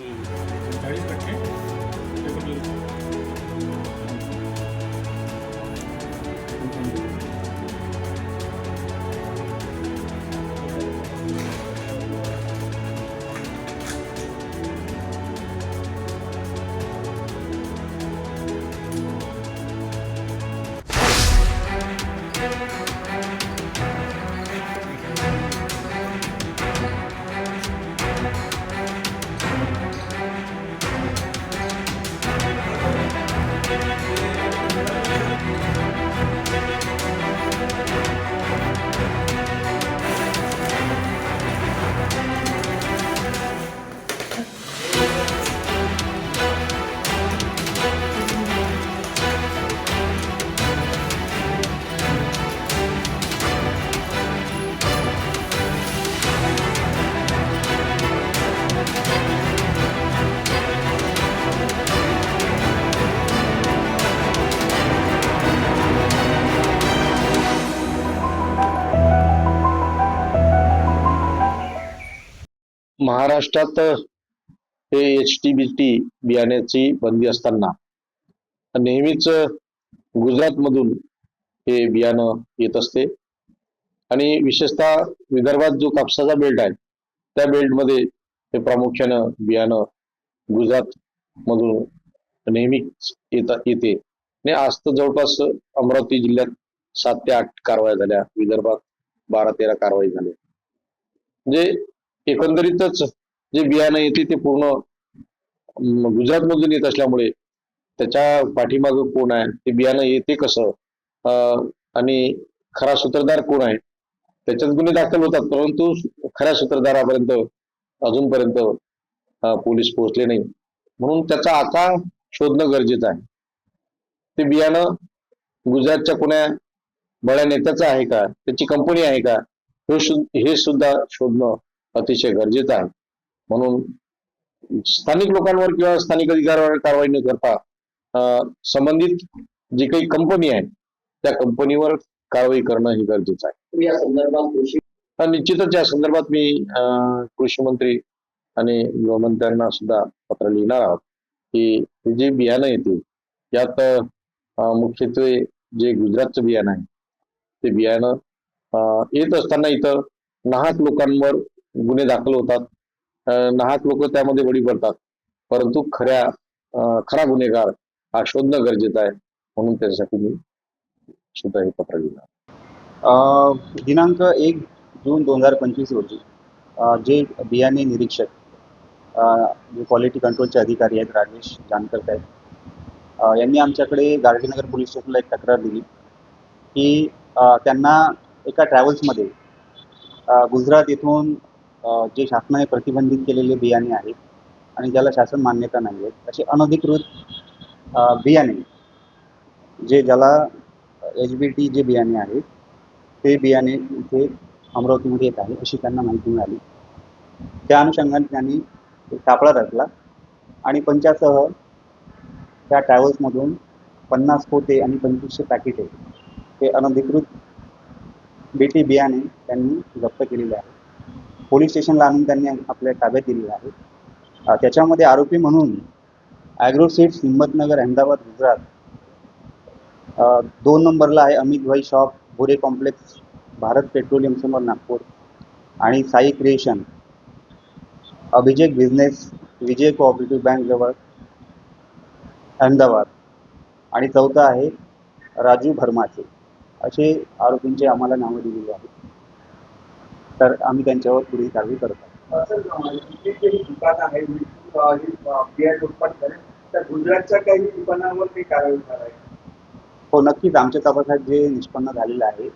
Hum. Tá aí. Tá महाराष्ट्रात हे H T B T बियाण्याची बंदी असताना नेहमीच गुजरातमधून हे बियाणं येत असते. आणि विशेषतः विदर्भात जो कापसाचा बेल्ट आहे त्या बेल्टमध्ये हे प्रामुख्यानं बियाणं गुजरात मधून नेहमीच येत येते. आणि आज तर जवळपास अमरावती जिल्ह्यात सात ते आठ कारवाया झाल्या. विदर्भात बारा तेरा कारवाई झाल्या. म्हणजे एकंदरीतच जे बियाणं येते ते पूर्ण गुजरात मधून येत असल्यामुळे त्याच्या पाठीमागं कोण आहे? ते बियाणं येते कसं? आणि खरा सूत्रधार कोण आहे? त्याच्यात गुन्हे दाखल होतात परंतु खऱ्या सूत्रधारापर्यंत अजूनपर्यंत पोलीस पोहोचले नाही. म्हणून त्याचा आता शोधणं गरजेचं आहे. ते बियाणं गुजरातच्या कोण्या बड्या नेत्याचं आहे का? त्याची कंपनी आहे का? हे हे सुद्धा शोधणं अतिशय गरजेचं आहे. म्हणून स्थानिक लोकांवर किंवा स्थानिक अधिकाऱ्यावर कारवाई न करता संबंधित जी काही कंपनी आहे त्या कंपनीवर कारवाई करणं हे गरजेचं आहे. या संदर्भात कृषी निश्चितच या संदर्भात मी कृषी मंत्री आणि गृहमंत्र्यांना सुद्धा पत्र लिहिणार आहोत की हे जे बियाणं येते यात मुख्यत्वे जे गुजरातचं बियाणं आहे ते बियाणं येत असताना इथं नाहक लोकांवर गुन्हे दाखल होतात. नाहक लोक त्यामध्ये बळी पडतात. परंतु खऱ्या खरा गुन्हेगार हा शोधणं गरजेचं आहे म्हणून त्याच्यासाठी मी सुद्धा हे पत्र लिहिलं. दिनांक एक जून दोन हजार पंचवीस रोजी जे बियाणे निरीक्षक जे क्वालिटी कंट्रोलचे अधिकारी आहेत राजेश जानकर साहेब यांनी आमच्याकडे गार्डीनगर पोलीस स्टेशनला एक तक्रार दिली की त्यांना एका ट्रॅव्हल्समध्ये गुजरात येथून जे शासनाने प्रतिबंधित केलेले बियाणे आहेत आणि ज्याला शासन मान्यता नाही आहेत असे अनधिकृत बियाणे जे ज्याला एच बी टी जे बियाणे आहेत ते बियाणे इथे अमरावतीमध्ये येत आहे अशी त्यांना माहिती मिळाली. त्या अनुषंगाने त्यांनी सापळा रचला आणि पंचासह त्या ट्रॅव्हल्समधून पन्नास पोते आणि पंचवीसशे पॅकेटे हे अनधिकृत बेटी बियाणे त्यांनी जप्त केलेले आहे पोलीस स्टेशनला आणून त्यांनी आपल्या ताब्यात दिलेला आहे. त्याच्यामध्ये आरोपी म्हणून ॲग्रो सीड्स हिंमतनगर अहमदाबाद गुजरात दोन नंबरला आहे अमित भाई shop Bhore complex Bharat petroleum समोर नागपूर आणि साई क्रिएशन अभिजेक बिझनेस विजय कोऑपरेटिव्ह बँक जवळ अहमदाबाद आणि चौथा आहे राजू भरमाचे. असे आरोपींचे आम्हाला नावं दिलेली आहेत. तर आम्ही त्यांच्यावर पुढील कारवाई करतो. आहे काही हो नक्कीच. आमच्या तपासात जे निष्पन्न झालेलं आहे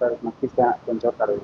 तर नक्कीच त्या त्यांच्यावर कारवाई